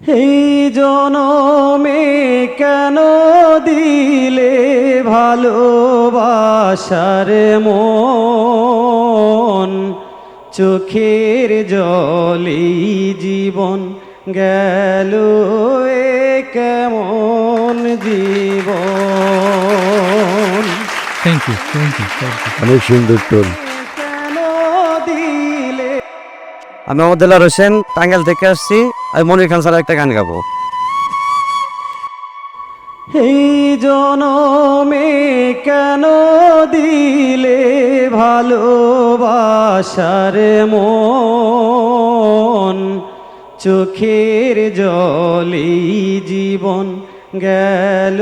এই জনমে কেন দিলে ভালোবাসার মন? চোখের জলি জীবন গেল এ কেমন জীবন? থ্যাংক ইউ থ্যাংক ইউ অনেক সুন্দর টোন। দিলে? আমি মোহাম্মদ দেলার হোসেন টাঙ্গাইল থেকে আসছি। আমি মনির খান স্যার একটা গান গাবো। এই জনমে কেন দিলে ভালোবাসার মন? চোখের জলি জীবন গেল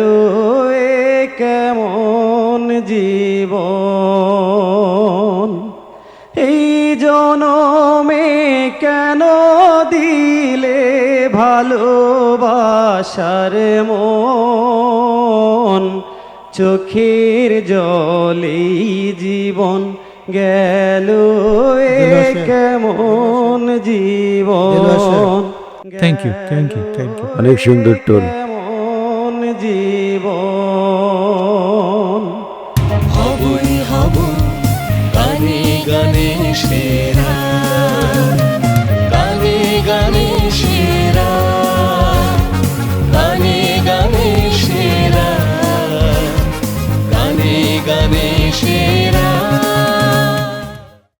এ কেমন জীবন? এই জনমে কেন দিলে ভালোবাসার মন চোখের জলে জীবন গেল কেমন জীবন? Thank you thank you thank you অনেক সুন্দর টোন কেমন জীবন? হবুই হবু গানে গানে সেরা